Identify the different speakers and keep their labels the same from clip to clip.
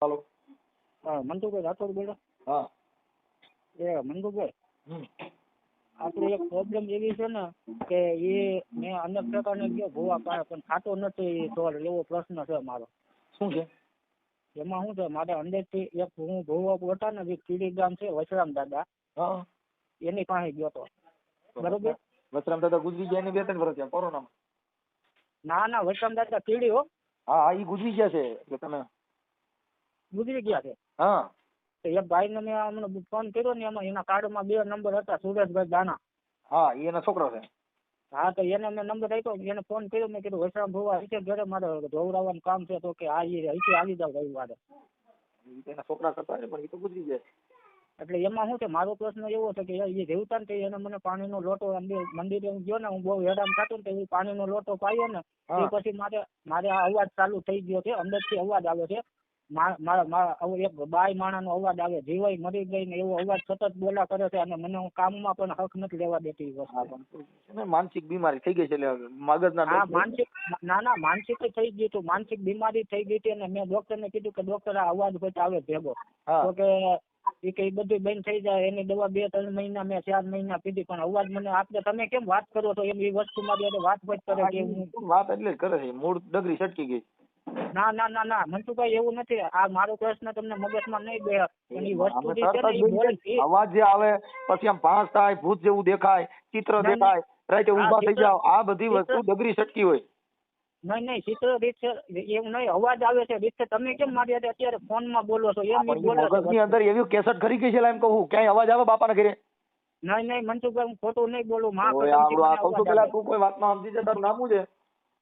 Speaker 1: હાલો.
Speaker 2: હા મનસુખભાઈ રાઠોડ બોલો.
Speaker 1: હા.
Speaker 2: એ મનસુખભાઈ આપણે એક પ્રોબ્લેમ એવી છે ને કે એ મેં અનેક પ્રકારને ગયો ભૂવા પાડે પણ ખાતો નથી સોલ એવો પ્રશ્ન છે મારો.
Speaker 1: શું છે?
Speaker 2: એમાં શું છે? મારે અંદરથી એક હું ભૂવા હતા ને જે કીડી ગામ છે વસરામ દાદા
Speaker 1: હા.
Speaker 2: એની પાસે ગયો તો. બરોબર?
Speaker 1: વસરામ દાદા ગુજરી ગયા એને બે ત્રણ વર્ષ થયા કોરોનામાં?
Speaker 2: ના ના વસરામ દાદા કીડી હો.
Speaker 1: હા હા ઈ ગુજરી ગયા છે એટલે તમે
Speaker 2: ગુજરી ગયા છે.
Speaker 1: હા.
Speaker 2: એક એક ભાઈને મેં અમને ફોન કર્યો ને એમાં એના કાર્ડમાં બે નંબર હતા સુરેશભાઈ દાના.
Speaker 1: હા એનો છોકરો છે.
Speaker 2: હા તો એને મેં નંબર આપ્યો એને ફોન કર્યો મેં કીધું વસરામ ભુવા અહીંથી ઘરે મારે ધોવડાવવાનું કામ છે તો કે આ એ અહીંથી આવી જાવ રવિવારે.
Speaker 1: એના છોકરા કરતા હોય પણ એ તો ગુજરી જાય.
Speaker 2: એટલે એમાં શું છે મારો પ્રશ્ન એવો છે કે એ રહેતા ને એને મને પાણીનો લોટો મંદિર ગયો ને હું બહુ હેરાન થતો ને એ પાણીનો લોટો પાયો ને એ પછી મારે મારે આ અવાજ ચાલુ થઈ ગયો છે અંદરથી અવાજ આવે છે. મા- મારા એક બાઈ માણાનો અવાજ આવે. જીવાય મરી ગઈ ને એવો અવાજ સતત બોલા કરે છે અને મને હું કામમાં પણ હક નથી લેવા દેતી વસ્તુ.
Speaker 1: ને, માનસિક બીમારી થઈ ગઈ છે મગજના
Speaker 2: માનસિક ના ના માનસિક થઈ ગયું હતું માનસિક બીમારી થઈ ગઈ હતી અને મેં ડોક્ટરને કીધું કે ડોક્ટર આ અવાજ કોઈ આવે ભેગો. તો કે એ કઈ બધું બંધ થઈ જાય. એની દવા બે ત્રણ મહિના મેં ચાર મહિના પીધી. પણ અવાજ મને આપણે તમે કેમ વાત કરો છો? એમ એ વસ્તુ મારી વાત વચ કરે કે
Speaker 1: વાત એટલે કરે છે. મૂળ ડગરી છટકી ગઈ.
Speaker 2: ના ના ના ના મનસુખભાઈ એવું નથી. આ મારો પ્રશ્ન તમને મગજમાં નહીં બે પણ એ વસ્તુ
Speaker 1: અવાજ જે આવે પછી આમ ભાંસ થાય ભૂત જેવું દેખાય ચિત્ર. દેખાય રાઈતે
Speaker 2: ઊભા
Speaker 1: ઊભા થઈ જાવ આ બધી વસ્તુ ડગરી સટકી હોય.
Speaker 2: નહીં નહીં ચિત્ર રીત છે એવું નહીં. અવાજ આવે છે રીત તમે કેમ મારી સાથે અત્યારે ફોનમાં બોલો છો? એમ બોલે
Speaker 1: મગજની અંદર એવી કેસેટ ખરી ગઈ છે એમ કહું ક્યાંય અવાજ આવે બાપાના ઘરે?
Speaker 2: નહીં નહીં મનસુખભાઈ હું ખોટું નહીં બોલું. માં
Speaker 1: પેલા તું કોઈ વાતમાં સમજી જતા નામું છે?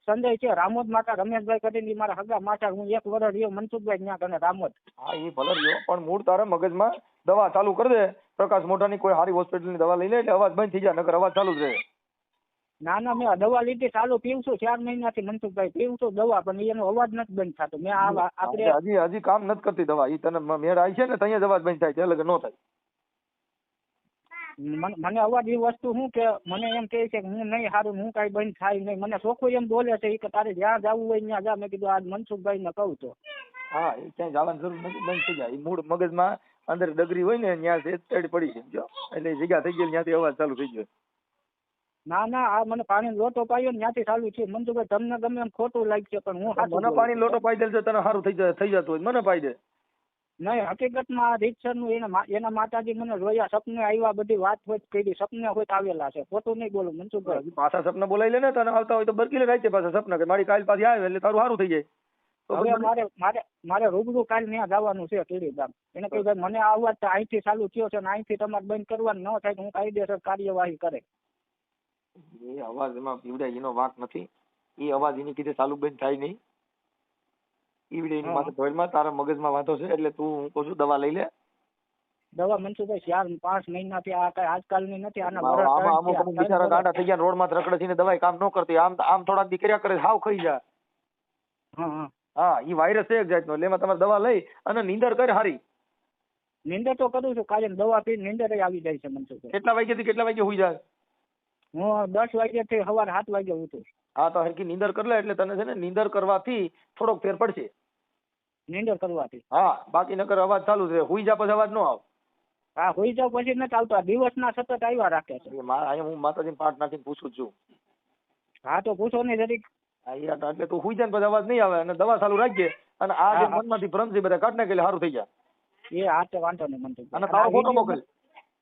Speaker 2: સંજય છે રામોદ માતા રમેશભાઈ કરીને મારા હગા માતા હું એક વર્ષ રહ્યો મનસુખભાઈ ત્યાં કને રામોદ.
Speaker 1: હા એ ભલે રહ્યો પણ મૂળ તારા મગજમાં દવા ચાલુ કરી દે. પ્રકાશ મોઢાની કોઈ સારી હોસ્પિટલની દવા લઈ લે એટલે અવાજ બંધ થઈ જાય નકર અવાજ ચાલુ જ રહે.
Speaker 2: ના ના મેં દવા લીધી ચાલુ પીવું છું ચાર મહિનાથી મનસુખભાઈ પીવું છું દવા પણ એનો અવાજ નથી બંધ થતો. મેં આ આપણે
Speaker 1: હજી હજી કામ નથી કરતી દવા એ તને મેળ આવી છે ને ત્યાં જ અવાજ બંધ થાય છે એટલે ન થાય.
Speaker 2: મને અવાજ એ વસ્તુ શું કે મને એમ કહે છે કે હું નહીં સારું હું કાંઈ બંધ થાય નહીં. મને ચોખ્ખું એમ બોલે છે કે તારે જ્યાં જવું હોય ત્યાં જા. મેં કીધું આજ મનસુખભાઈ ને કહું તો.
Speaker 1: હા એ ક્યાંય જવાની જરૂર નથી બંધ થઈ જાય. મૂળ મગજમાં અંદર ડગરી હોય ને ત્યાં તડ પડી છે જો એટલે જગ્યા થઈ ગઈ ત્યાંથી અવાજ ચાલુ થઈ ગયો.
Speaker 2: ના ના આ મને પાણી લોટો પાયો ને ત્યાંથી ચાલુ છે મનસુખભાઈ તમને ગમે એમ ખોટું લાગશે પણ હું
Speaker 1: મને પાણી લોટો પાઈ દેજો તને સારું થઈ જાય થઈ જતું હોય મને પાઈ દે.
Speaker 2: નહીં હકીકતમાં રીતસરનું એના એના માતાજી મને રોયા સપને આવ્યા બધી વાત હોય કરી સપને હોય આવેલા છે. ખોટું નહીં બોલું મનસુખભાઈ.
Speaker 1: પાછા સપના બોલાવી લે ને તને આવતા હોય તો બરકી લે રાતે પાછા સપના કે મારી કાલ પાછી આવે એટલે તારું સારું થઈ જાય.
Speaker 2: હવે મારે મારે મારે રૂબરૂ કાલ ત્યાં જવાનું છે કીડી ગામ એને કહ્યું ભાઈ મને આવવા તો અહીંથી ચાલુ થયો છે ને અહીંથી તમારે બંધ કરવાનું ન થાય તો હું કાયદેસર કાર્યવાહી કરે.
Speaker 1: એ અવાજ એમાં પીવડાય એનો વાંક નથી. એ અવાજ એની કીધે ચાલુ બંધ થાય નહીં. ઈવડે એની. માથે ધોળમાં તારા મગજમાં વાંધો છે એટલે તું હું કહું છું દવા લઈ લે.
Speaker 2: દવા મનસુખભાઈ ચાર પાંચ મહિનાથી આ કઈ આજકાલની નથી આના
Speaker 1: આમાં અમુક અમુક બિચારા ગાંડા થઈ ગયા રોડમાં રખડે છે ને દવાઈ કામ ન કરતી. આમ આમ થોડાક દી કર્યા કરે હાવ ખાઈ જાય
Speaker 2: હા
Speaker 1: ઈ વાયરસ એક જાતનો. એટલે એમાં તમારે દવા લઈ અને નીંદર કરે હારી.
Speaker 2: નીંદર તો કરું છું કાલે દવા પી નિંદર આવી જાય છે મનસુખભાઈ.
Speaker 1: કેટલા વાગ્યાથી કેટલા વાગે હુઈ જાય?
Speaker 2: હું દસ વાગ્યાથી સવારે સાત વાગે ઉઠું
Speaker 1: હા તો હરકી નીંદર કરી લે એટલે તને છે ને નીંદર કરવાથી થોડોક ફેર પડશે.
Speaker 2: નીંદર કરવાથી?
Speaker 1: હા બાકી નકર અવાજ ચાલુ રહે હુઈ જા પછી અવાજ ન આવ.
Speaker 2: હા હુઈ જાવ પછી ન ચાલતો. દિવસ ના સતત આવ્યા રાખે છે.
Speaker 1: મારા અહીંયા હું માતાજીને પાઠ નાખીને પૂછું છું.
Speaker 2: હા તો પૂછો ને જરીક.
Speaker 1: એટલે તું હુઈ જાય પછી અવાજ નહીં આવે અને દવા ચાલુ રાખજે અને આ જે. મનમાંથી ભ્રમ છે બધા કાઢ નાખે સારું થઈ જાય.
Speaker 2: એ હા તો વાંધો નહીં
Speaker 1: અને
Speaker 2: અને
Speaker 1: તારો ફોટો મોકલ.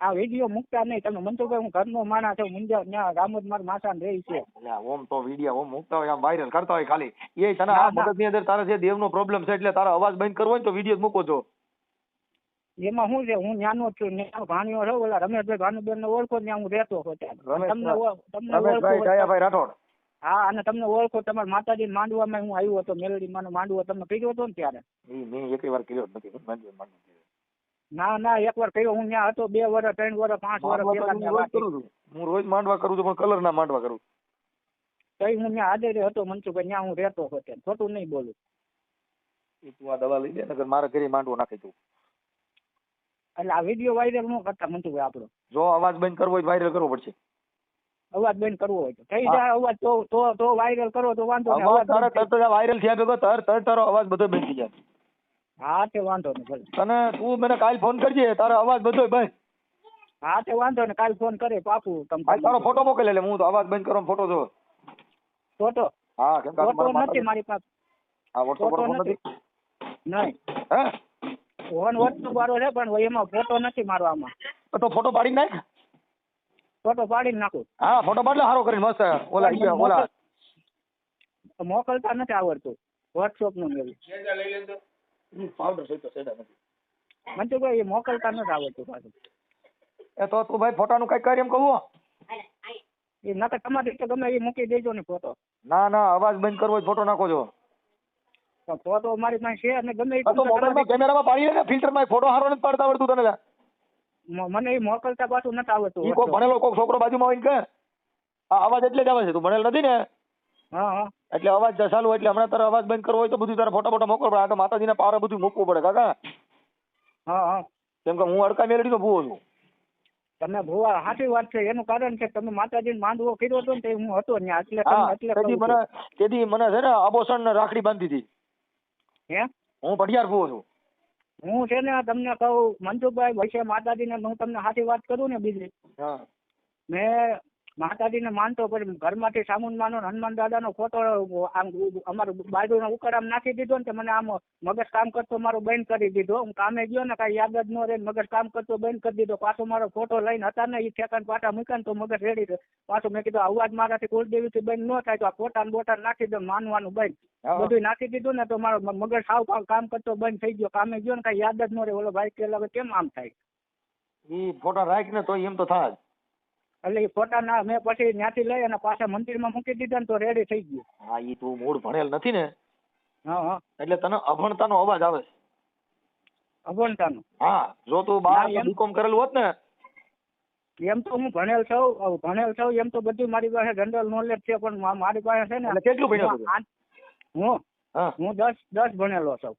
Speaker 2: આ વીડિયો મુકતા નહીં. તમે મનસુખભાઈ હું ઘરનો માણસ છું મુંજા ત્યાં રામોદ મારા માસાને રહી છે.
Speaker 1: ઓમ તો વીડિયો ઓમ મુકતા હોય આમ વાયરલ કરતા હોય ખાલી. એ તને આ. મગજની અંદર તારે જે દેવનો પ્રોબ્લેમ છે એટલે તારા અવાજ બંધ કરવો હોય તો વીડિયો મૂકો છો.
Speaker 2: એમાં શું છે? હું ન્યાનો છું ન્યાનો ભાણિયો છો ઓલા રમેશભાઈ ભાનુબેન ને ઓળખો ત્યાં હું રહેતો હતો તમને તમને ઓળખો
Speaker 1: રાઠોડ.
Speaker 2: હા અને તમને ઓળખો તમારા માતાજી માંડવામાં હું આવ્યો હતો મેલડી માં માંડવો તમને કર્યો હતો ને ત્યારે?
Speaker 1: મેં એક વાર કર્યો નથી હું માંડવી માંડવી કર્યો.
Speaker 2: ના ના એકવાર કર્યો. હું ત્યાં હતો બે વર્ષ ત્રણ વર્ષ પાંચ વર્ષ
Speaker 1: હું રોજ માંડવા કરું છું પણ કલર ના માંડવા કરું
Speaker 2: તઈ હું ત્યાં હાજર હતો મનસુખભાઈ ત્યાં હું રહેતો હતો. ખોટું નહીં બોલું.
Speaker 1: તું આ દવા લઈ લે નગર મારા ઘરે માંડવો નાખી તું
Speaker 2: એટલે આ વીડિયો વાયરલ ન કરતા મનસુખભાઈ આપણો.
Speaker 1: જો અવાજ બંધ કરવો હોય વાયરલ કરવો પડશે.
Speaker 2: અવાજ બંધ કરવો હોય તો. થઈ જાય અવાજ તો તો તો વાયરલ કરો તો વાંધો નહીં
Speaker 1: અવાજ તરત જ વાયરલ થયા ભેગો તર તર તારો અવાજ બધો બંધ થઈ જાય.
Speaker 2: હા તે વાંધો નહીં ભલે.
Speaker 1: અને તું મને કાલ ફોન કરજે તારો અવાજ બધો ભાઈ
Speaker 2: હા તે વાંધો ને કાલ ફોન કરે પાકું
Speaker 1: આજ તારો
Speaker 2: તમને
Speaker 1: ફોટો મોકલે એટલે હું તો અવાજ બંધ કરો ફોટો જો
Speaker 2: ફોટો
Speaker 1: હા કેમ કે
Speaker 2: ફોટો નથી મારી પાસે.
Speaker 1: હા વોટ્સઅપ પર ફોન
Speaker 2: નથી. નહીં.
Speaker 1: હે?
Speaker 2: ફોન વોટ્સઅપ વાળો છે પણ એમાં ફોટો નથી મારો આમાં
Speaker 1: તો ફોટો પાડી નાખ?
Speaker 2: ફોટો પાડી નાખું.
Speaker 1: હા ફોટો પાડલે સારો કરીને મસ્ત ઓલા ઓલા.
Speaker 2: મોકલતા નથી આવડતું વોટ્સઅપનું એવું
Speaker 1: પાવડર છે તો સેડા નથી
Speaker 2: ભાઈ એ મોકલતા નથી આવડતું પાછું.
Speaker 1: એ તો તું ભાઈ ફોટાનું કઈ કરી એમ કહું
Speaker 2: એ તો તમારી રીતે ગમે એ મૂકી દેજો ને ફોટો.
Speaker 1: ના ના અવાજ બંધ કરવો ફોટો નાખો છો
Speaker 2: ફોટો મારી પાસે છે અને ગમે
Speaker 1: તો મોબાઈલમાં કેમેરામાં પાડી લે ને ફિલ્ટરમાં ફોટો હારો નથી પાડતા આવડતું તને
Speaker 2: મને એ મોકલતા પાછું નથી આવડતું
Speaker 1: ઈ કોક ભણેલો કોઈ છોકરો બાજુમાં હોય ને કે આ અવાજ એટલે જ આવે છે તું ભણેલ નથી ને.
Speaker 2: હા હા.
Speaker 1: એટલે અવાજ ચાલુ એટલે હમણાં તારે અવાજ બંધ કરવો હોય તો બધું તારે ફોટો ફોટો મોકલવો પડે આ તો માતાજીના પાવરે બધું મૂકવું પડે કાકા.
Speaker 2: હા હા.
Speaker 1: કેમ કે હું અડકા તો ભૂવો છું.
Speaker 2: તમે ભૂવા સાચી વાત છે એનું કારણ છે તમે માતાજીને માંડવો કર્યો હતો ને તે હું હતો ત્યાં એટલે એટલે
Speaker 1: તેથી મને તેથી મને છે ને આબોસણ રાખડી બાંધી હતી.
Speaker 2: હે?
Speaker 1: હું ભટિયાર ભૂવો છું.
Speaker 2: હું છે ને તમને કહું મનસુખભાઈ વૈશે માતાજીને હું તમને સાચી વાત કરું ને બીજી.
Speaker 1: હા.
Speaker 2: મેં માતાજીને માનતો પણ ઘરમાંથી સામુન માનો હનુમાન દાદાનો ફોટો આમ અમારું બાજુના આમ નાખી દીધો ને મને આમ મગજ કામ કરતો મારો બંધ કરી દીધો. હું કામે ગયો ને કાંઈ યાદ જ ન રહે મગજ કામ કરતો બંધ કરી દીધો. પાછો મારો ફોટો લઈને હતા ને એ ઠેકાણ પાટા મૂક્યા ને તો મગજ રેડી. પાછું મેં કીધું અવાજ મારાથી કુલદેવીથી બંધ ન થાય તો આ ફોટા ને બોટા નાખી દો માનવાનું બંધ
Speaker 1: હા.
Speaker 2: બધું નાખી દીધું ને તો મારો મગજ સાવ કામ- કામ કરતો બંધ થઈ ગયો. કામે ગયો ને કાંઈ યાદ જ ન રહે. ઓલો ભાઈ કે કેમ આમ થાય?
Speaker 1: એ ફોટા રાખીને તો એમ તો થાય.
Speaker 2: એટલે એ ફોટા ના મેં પછી ત્યાંથી લઈ અને પાછા મંદિરમાં મૂકી દીધા ને તો રેડી થઈ ગયું.
Speaker 1: હા એ તું મૂળ ભણેલ નથી ને?
Speaker 2: હા હા.
Speaker 1: એટલે તને અભણતાનો અવાજ આવે. અભણતા
Speaker 2: નો
Speaker 1: હા જો તું બાર બીકોમ કરેલું હોત ને?
Speaker 2: એમ તો હું ભણેલ છું ભણેલ છું એમ તો બધી મારી પાસે જનરલ નોલેજ છે પણ મારી પાસે છે ને
Speaker 1: કેટલું ભણ્યો
Speaker 2: હું? હું. દસ દસ ભણેલો છું.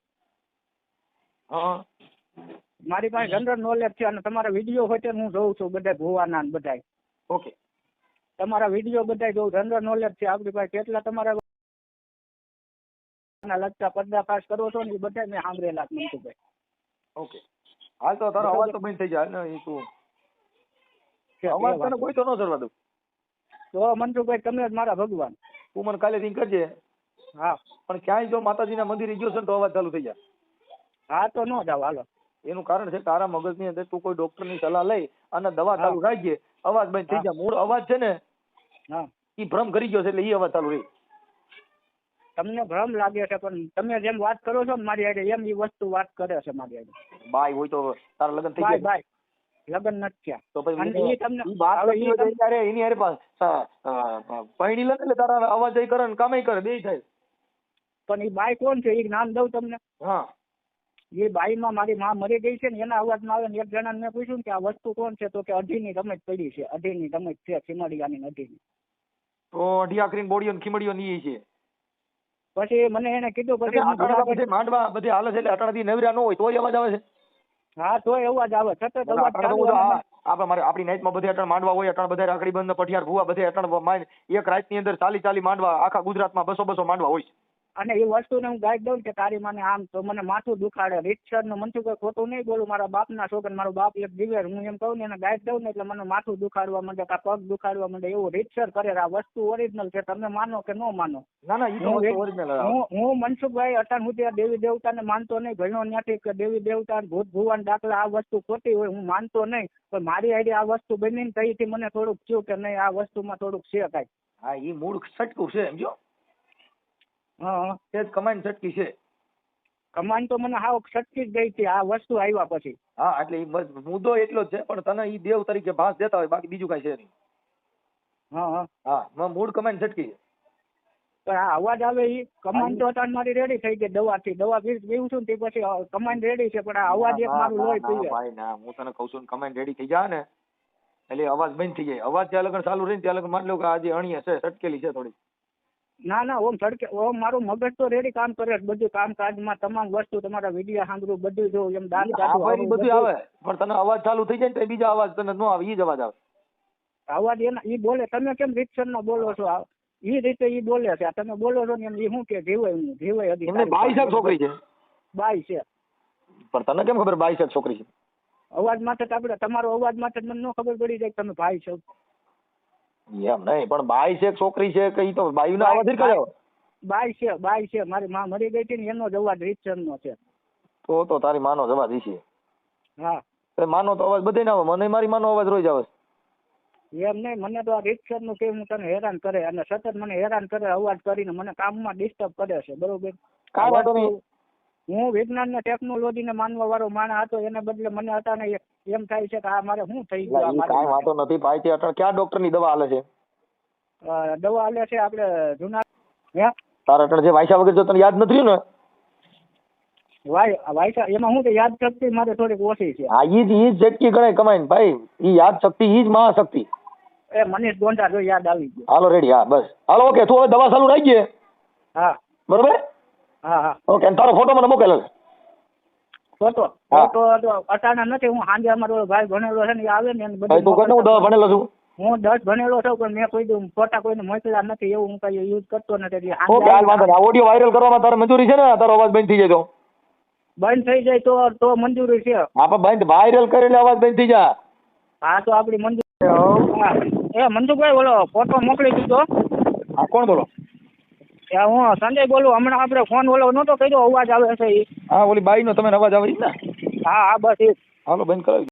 Speaker 1: હા
Speaker 2: મારી પાસે જનરલ નોલેજ છે અને તમારા વીડિયો હોય તો હું જોઉં છું બધા ભુવાના બધા બધાય.
Speaker 1: ઓકે.
Speaker 2: તમારા વીડિયો બધા જોઉં જનરલ નોલેજ છે. આપણી પાસે કેટલા તમારા ના લગતા પર્દાફાશ કરો છો ને એ બધા મેં સાંભળેલા મનસુખભાઈ
Speaker 1: ઓકે. હાલ તો તારો અવાજ તો બંધ થઈ જાય. ને એ તું અવાજ તને કોઈ તો ન કરવા દઉં.
Speaker 2: તો મનસુખભાઈ તમે જ મારા ભગવાન.
Speaker 1: તું મને કાલે થી કરજે.
Speaker 2: હા.
Speaker 1: પણ ક્યાંય જો માતાજીના મંદિરે ગયો છે ને તો અવાજ ચાલુ થઈ જાય.
Speaker 2: હા તો ન જાવ હાલો.
Speaker 1: એનું કારણ છે તારા મગજની અંદર તું કોઈ ડોક્ટરની સલાહ લઈ અને દવા ચાલુ રાખીએ. અવાજ બંધ થઈ જાય. મૂળ અવાજ છે ને એ ભ્રમ કરી ગયો છે એટલે એ અવાજ ચાલુ રહી.
Speaker 2: તમને ભ્રમ લાગે છે પણ તમે જેમ વાત કરો છો મારી હારે એમ એ વસ્તુ વાત કરે છે મારી હારે.
Speaker 1: બાય હોય તો તારા લગ્ન થઈ ગયા.
Speaker 2: બાય. લગ્ન નથી થયા.
Speaker 1: તો પછી
Speaker 2: એ તમને
Speaker 1: વાત
Speaker 2: હવે
Speaker 1: હોય ત્યારે એની હારે પૈણી લે એટલે તારા અવાજ એ કરે ને કામે કરે બે થાય.
Speaker 2: પણ એ બાય કોણ છે? એ નામ દઉં તમને?
Speaker 1: હા.
Speaker 2: એ બાઈમાં મારી માં મરી ગઈ છે ને એના અવાજમાં આવે ને એક જણાને મેં પૂછ્યું કે આ વસ્તુ કોણ છે? તો કે અઢીની રમત પડી છે. અઢીની રમત છે ખીમડિયાની અઢીની.
Speaker 1: તો અઢી આખરી બોડીઓ ને ખીમડીઓ ની છે.
Speaker 2: પછી મને એને કીધું પછી
Speaker 1: માંડવા બધે હાલે છે એટલે અટાણાથી નવરા ન હોય તોય અવાજ આવે છે.
Speaker 2: હા તોય અવાજ આવે. સતત અવાજ
Speaker 1: આપણે મારે આપણી નાઈટમાં બધે અટણ માંડવા હોય અટણ બધા રાખડી બંધ પઠિયાર ભૂવા બધે અટણ એક એક રાતની અંદર ચાલી ચાલી માંડવા આખા ગુજરાતમાં બસો બસો માંડવા હોય છે.
Speaker 2: અને એ વસ્તુને હું ગાઈડ દઉં કે તારી મને આમ તો મને માથું દુખાડે. રીતસરનું મનસુખ કોઈ ખોટું નહીં બોલું. મારા બાપના છોકરા મારો બાપ એક દિવેર હું એમ કહું ને એને ગાઈડ દઉં ને એટલે મને માથું દુખાડવા માંડે કા પગ દુખાડવા માંડે. એવું રીતસર કરે આ વસ્તુ ઓરિજિનલ છે. તમે માનો કે ન માનો.
Speaker 1: ના ના
Speaker 2: હું. હું મનસુખભાઈ અટાણ સુધી આ દેવી દેવતાને માનતો નહીં. ભણ્યો ત્યાંથી કે દેવી દેવતા ભૂત ભુવાન દાખલા આ વસ્તુ ખોટી હોય હું માનતો નહીં. પણ મારી આઈડી આ વસ્તુ બનીને તઈથી મને થોડુંક થયું કે નહીં આ વસ્તુમાં થોડુંક છે કાંઈ.
Speaker 1: હા એ મૂળ સટકું છે સમજો
Speaker 2: હા
Speaker 1: તે જ કમાઈને છટકી છે.
Speaker 2: કમાન તો મને હાવ છટકી જ ગઈ હતી આ વસ્તુ આવ્યા પછી.
Speaker 1: હા એટલે ઈ બસ મુદ્દો એટલો જ છે પણ તને ઈ દેવ તરીકે ભાસ દેતા હોય બાકી બીજું કઈ છે નહીં.
Speaker 2: હા હા.
Speaker 1: હા મૂળ કમાઈને છટકી છે.
Speaker 2: પણ આ અવાજ આવે ઈ કમાન તો અટાણ મારી રેડી થઈ ગઈ દવાથી. દવા પી પીવું છું ને તે પછી કમાન રેડી છે પણ આ અવાજ એક મારું લોહી
Speaker 1: ના,
Speaker 2: જાય
Speaker 1: ભાઈ ના હું તને કહું છું કમાઈને રેડી થઈ જાય ને. એટલે અવાજ બંધ થઈ જાય. અવાજ ત્યાં લગન ચાલુ રહી ત્યાં લગન માની લો કે આજે અણીએ છે સટકેલી છે થોડી
Speaker 2: ના ના ઓમ તડકે ઓમ મારું મગજ તો રેડી કામ કરે છે બધું કામકાજમાં તમામ વસ્તુ તમારા વીડિયો સાંભળું બધું જો એમ દાંત કાઢું,
Speaker 1: બધું આવે પણ તને અવાજ ચાલુ થઈ જાય ને તો બીજા અવાજ તને ન આવે ઈ જ અવાજ આવે.
Speaker 2: અવાજ એના ઈ બોલે તમે કેમ રીતસર નો બોલો છો? ઈ રીતે ઈ બોલે છે આ તમે બોલો છો ને એમ ઈ શું કે જીવાય હું જીવાય હજી
Speaker 1: એમને બાઈ છે છોકરી છે.
Speaker 2: બાઈ છે.
Speaker 1: પણ તને કેમ ખબર બાઈ છે છોકરી છે?
Speaker 2: અવાજ માટે તો આપણે તમારો અવાજ માટે મને ન ખબર પડી જાય તમે ભાઈ છો.
Speaker 1: એમ નહીં પણ બાઈ છે છોકરી છે કઈ તો બાયુનો અવાજ જ કયો
Speaker 2: બાઈ છે બાઈ છે. મારી માં મરી ગઈ હતી ને એનો જ અવાજ રીતસરનો છે.
Speaker 1: તો તો તારી માનો જવાબ ઈ છે
Speaker 2: હા.
Speaker 1: તો માનો તો અવાજ બધે ના આવે. મને મારી માનો અવાજ રોઈ જાવ
Speaker 2: એમ નહીં મને તો આ રીતસરનું કે હું તને હેરાન કરે. અને સતત મને હેરાન કરે અવાજ કરીને મને કામમાં ડિસ્ટર્બ કરે છે. બરોબર?
Speaker 1: કાંઈ વાંધો નહીં.
Speaker 2: હું વિજ્ઞાન ને ટેકનોલોજી ને માનવા વાળો માણસ હતો એને બદલે મને હતા ને એમ થાય છે કે આ મારે શું થઈ ગયું
Speaker 1: કાંઈ વાંધો નથી ભાઈ તે અટાણે ક્યાં ડોક્ટરની દવા હાલે છે?
Speaker 2: દવા હાલે છે આપણે જુના હે?
Speaker 1: તારા અટાણે જે વાયસા વગર જો તને યાદ નથી ને?
Speaker 2: વાય વાયસા એમાં હું કે યાદ શક્તિ મારે થોડીક ઓછી છે.
Speaker 1: હા ઈ જ ઈ જ ગણાય કમાઈને ભાઈ ઈ યાદ શક્તિ ઈ જ મહાશક્તિ.
Speaker 2: એ મનીષ ગોંડા જો યાદ આવી ગયો.
Speaker 1: હાલો રેડી હા બસ. હાલો ઓકે તું હવે દવા ચાલુ રાખજે.
Speaker 2: હા.
Speaker 1: બરોબર?
Speaker 2: હા હા.
Speaker 1: ઓકે તારો ફોટો મને મોકલેલો છે
Speaker 2: ફોટો ફોટો તો અટાણા નથી હું સાંજે અમારો ભાઈ ભણેલો છે ને એ આવે ને એને
Speaker 1: ભાઈ તું
Speaker 2: બધું
Speaker 1: કેટલું ભણેલો છું?
Speaker 2: હું દસ ભણેલો છું પણ મેં કોઈ દઉં ફોટા કોઈને મોકલ્યા નથી એવું હું કઈ યુઝ કરતો નથી. એટલે
Speaker 1: ઓકે હાલ વાંધો નહીં. ઓડિયો વાયરલ કરવામાં તારે મંજૂરી છે ને? તારો અવાજ બંધ થઈ જાય તો.
Speaker 2: બંધ થઈ જાય તો તો મંજૂરી છે.
Speaker 1: હા પણ બંધ વાયરલ કરેલો અવાજ બંધ થઈ જાય.
Speaker 2: હા તો આપણી મંજૂરી. એ મંજુભાઈ ઓલો ફોટો મોકલી દીધો.
Speaker 1: હા કોણ બોલો?
Speaker 2: હું સંજય બોલું હમણાં આપણે ફોન ઓલો નહોતો કર્યો અવાજ આવે છે.
Speaker 1: હા ઓલી બાઈ નો તમે અવાજ આવે ને?
Speaker 2: હા હા બસ એ
Speaker 1: હાલો બંધ કરાવી